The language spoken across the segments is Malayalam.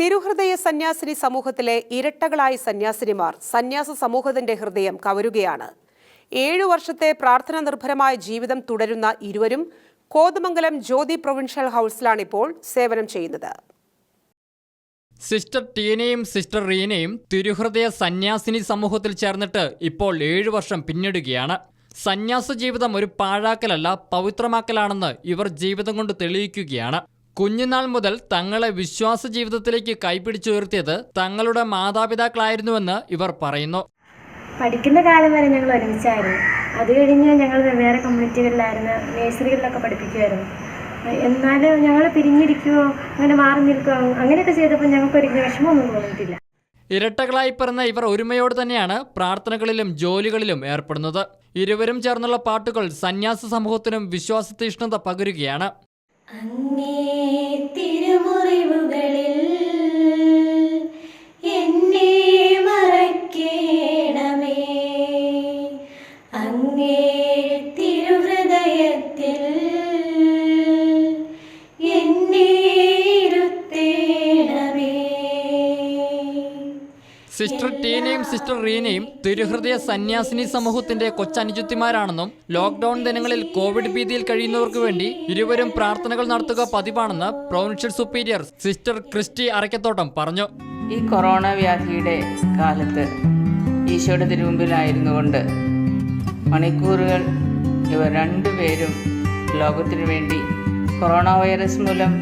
തിരുഹൃദയ സന്യാസിനി സമൂഹത്തിലെ ഇരട്ടകളായ സന്യാസിനിമാർ സന്യാസ സമൂഹത്തിന്റെ ഹൃദയം കവരുകയാണ്. ഏഴു വർഷത്തെ പ്രാർത്ഥന നിർഭരമായ ജീവിതം തുടരുന്ന ഇരുവരും കോതമംഗലം ജ്യോതി പ്രൊവിൻഷ്യൽ ഹൗസിലാണിപ്പോൾ സേവനം ചെയ്യുന്നത്. സിസ്റ്റർ ടീനയും സിസ്റ്റർ റീനയും തിരുഹൃദയ സന്യാസിനി സമൂഹത്തിൽ ചേർന്നിട്ട് ഇപ്പോൾ ഏഴു വർഷം പിന്നിടുകയാണ്. സന്യാസ ജീവിതം ഒരു പാഴാക്കലല്ല പവിത്രമാക്കലാണെന്ന് ഇവർ ജീവിതം കൊണ്ട് തെളിയിക്കുകയാണ്. കുഞ്ഞുനാൾ മുതൽ തങ്ങളെ വിശ്വാസ ജീവിതത്തിലേക്ക് കൈപിടിച്ചുയർത്തിയത് തങ്ങളുടെ മാതാപിതാക്കളായിരുന്നുവെന്ന് ഇവർ പറയുന്നു. പഠിക്കുന്ന കാലം വരെ ഞങ്ങൾ ഒരുമിച്ചായിരുന്നു. അത് കഴിഞ്ഞ് ഞങ്ങൾ വെവ്വേറെ കമ്മ്യൂണിറ്റികളിലായിരുന്നു നേഴ്സറികളിലൊക്കെ പഠിപ്പിക്കുമായിരുന്നു എന്നാലും ഞങ്ങൾ പിരിഞ്ഞിരിക്കുമോ അങ്ങനെ മാറി നിൽക്കുകയോ അങ്ങനെയൊക്കെ ചെയ്തപ്പോൾ ഞങ്ങൾക്കൊരു വിഷമമൊന്നും തോന്നിയിട്ടില്ല. ഇരട്ടകളായി പിറന്ന ഇവർ ഒരുമയോട് തന്നെയാണ് പ്രാർത്ഥനകളിലും ജോലികളിലും ഏർപ്പെടുന്നത്. ഇരുവരും ചേർന്നുള്ള പാട്ടുകൾ സന്യാസ സമൂഹത്തിനും വിശ്വാസതീഷ്ണത പകരുകയാണ്. അങ്ങേ സിസ്റ്റർ ടീനയും സിസ്റ്റർ റീനയും തിരുഹൃദയ സന്യാസിനി സമൂഹത്തിന്റെ കൊച്ചനുജത്തിമാരാണെന്നും ലോക്ക്ഡൌൺ ദിനങ്ങളിൽ കോവിഡ് ഭീതിയിൽ കഴിയുന്നവർക്ക് വേണ്ടി ഇരുവരും പ്രാർത്ഥനകൾ നടത്തുക പതിവാണെന്ന് provincial superior sister Christy Arakkathottam പറഞ്ഞു. ഈ കൊറോണ വ്യാധിയുടെ കാലത്ത് ഈശോയുടെ തിരുമുമ്പിലായിരുന്നു കൊണ്ട് മണിക്കൂറുകൾ ഇവർ രണ്ടുപേരും ലോകത്തിനു വേണ്ടി കൊറോണ വൈറസ് മൂലം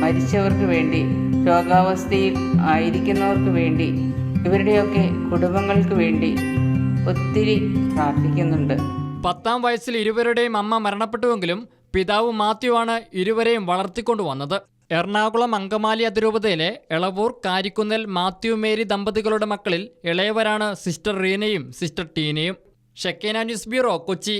മരിച്ചവർക്ക് വേണ്ടി രോഗാവസ്ഥയിൽ ആയിരിക്കുന്നവർക്ക് വേണ്ടി ഇവരുടെയൊക്കെ കുടുംബങ്ങൾക്ക് വേണ്ടി ഒത്തിരി പ്രാർത്ഥിക്കുന്നുണ്ട്. പത്താം വയസ്സിൽ ഇരുവരുടെയും അമ്മ മരണപ്പെട്ടുവെങ്കിലും പിതാവ് മാത്യു ആണ് ഇരുവരെയും വളർത്തിക്കൊണ്ടുവന്നത് എറണാകുളം അങ്കമാലി അതിരൂപതയിലെ എളവൂർ കാരിക്കുന്നൽ മാത്യു മേരി ദമ്പതികളുടെ മക്കളിൽ ഇളയവരാണ് സിസ്റ്റർ റീനയും sister ടീനയും. Shekinah news bureau Kochi.